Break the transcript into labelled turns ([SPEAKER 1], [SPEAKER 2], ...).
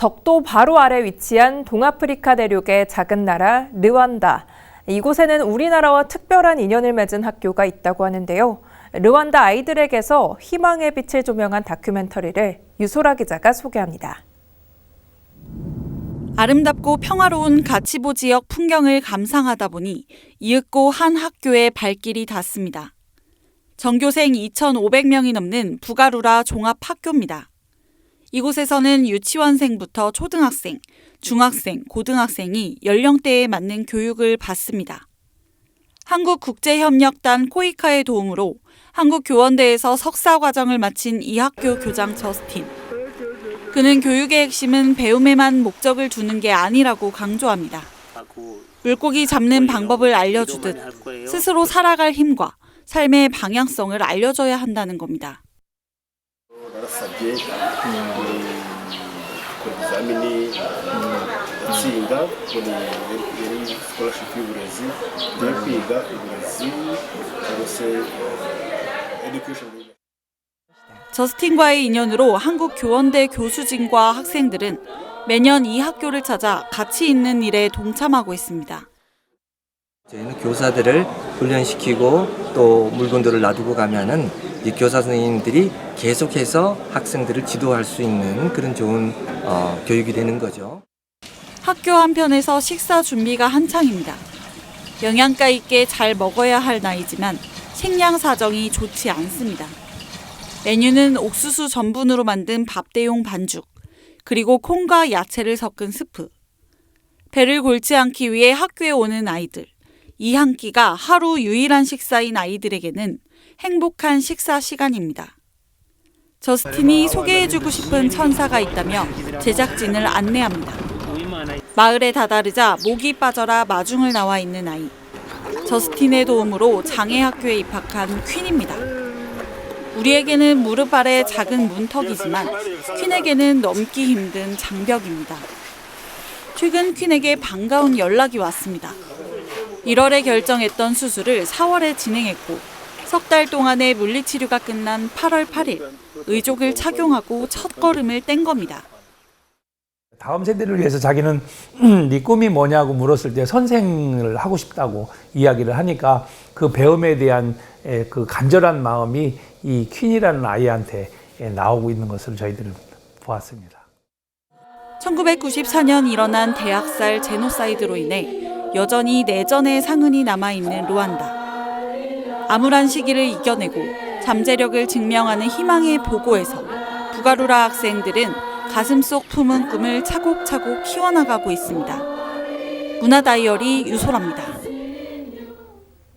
[SPEAKER 1] 적도 바로 아래 위치한 동아프리카 대륙의 작은 나라 르완다. 이곳에는 우리나라와 특별한 인연을 맺은 학교가 있다고 하는데요. 르완다 아이들에게서 희망의 빛을 조명한 다큐멘터리를 유소라 기자가 소개합니다.
[SPEAKER 2] 아름답고 평화로운 가치보 지역 풍경을 감상하다 보니 이윽고 한 학교에 발길이 닿습니다. 전교생 2,500명이 넘는 부가루라 종합학교입니다. 이곳에서는 유치원생부터 초등학생, 중학생, 고등학생이 연령대에 맞는 교육을 받습니다. 한국국제협력단 코이카의 도움으로 한국교원대에서 석사 과정을 마친 이 학교 교장 저스틴. 그는 교육의 핵심은 배움에만 목적을 두는 게 아니라고 강조합니다. 물고기 잡는 방법을 알려주듯 스스로 살아갈 힘과 삶의 방향성을 알려줘야 한다는 겁니다.
[SPEAKER 3] Narasabye ku bizamini itsinda muri scholarship y'uburezi tugiye kwiga uburezi cyangwa se eh, education
[SPEAKER 2] 저스틴과의 인연으로 한국 교원대 교수진과 학생들은 매년 이 학교를 찾아 가치 있는 일에 동참하고 있습니다.
[SPEAKER 4] 저희는 교사들을 훈련시키고 또 물건들을 놔두고 가면은 이 교사 선생님들이 계속해서 학생들을 지도할 수 있는 그런 좋은 어, 교육이 되는 거죠.
[SPEAKER 2] 학교 한편에서 식사 준비가 한창입니다. 영양가 있게 잘 먹어야 할 나이지만 식량 사정이 좋지 않습니다. 메뉴는 옥수수 전분으로 만든 밥 대용 반죽, 그리고 콩과 야채를 섞은 스프. 배를 골지 않기 위해 학교에 오는 아이들. 이 한 끼가 하루 유일한 식사인 아이들에게는 행복한 식사 시간입니다. 저스틴이 소개해주고 싶은 천사가 있다며 제작진을 안내합니다. 마을에 다다르자 목이 빠져라 마중을 나와 있는 아이. 저스틴의 도움으로 장애학교에 입학한 퀸입니다. 우리에게는 무릎 아래 작은 문턱이지만 퀸에게는 넘기 힘든 장벽입니다. 최근 퀸에게 반가운 연락이 왔습니다. 1월에 결정했던 수술을 4월에 진행했고 석 달 동안의 물리치료가 끝난 8월 8일 의족을 착용하고 첫 걸음을 뗀 겁니다.
[SPEAKER 5] 다음 세대를 위해서 자기는 네 꿈이 뭐냐고 물었을 때 선생을 하고 싶다고 이야기를 하니까 그 배움에 대한 에, 그 간절한 마음이 이 퀸이라는 아이한테 에, 나오고 있는 것을 저희들은 보았습니다.
[SPEAKER 2] 1994년 일어난 대학살 제노사이드로 인해 여전히 내전의 상흔이 남아 있는 루안다. 암울한 시기를 이겨내고 잠재력을 증명하는 희망의 보고에서 부가루라 학생들은 가슴 속 품은 꿈을 차곡차곡 키워나가고 있습니다. 문화 다이어리 유소랍니다.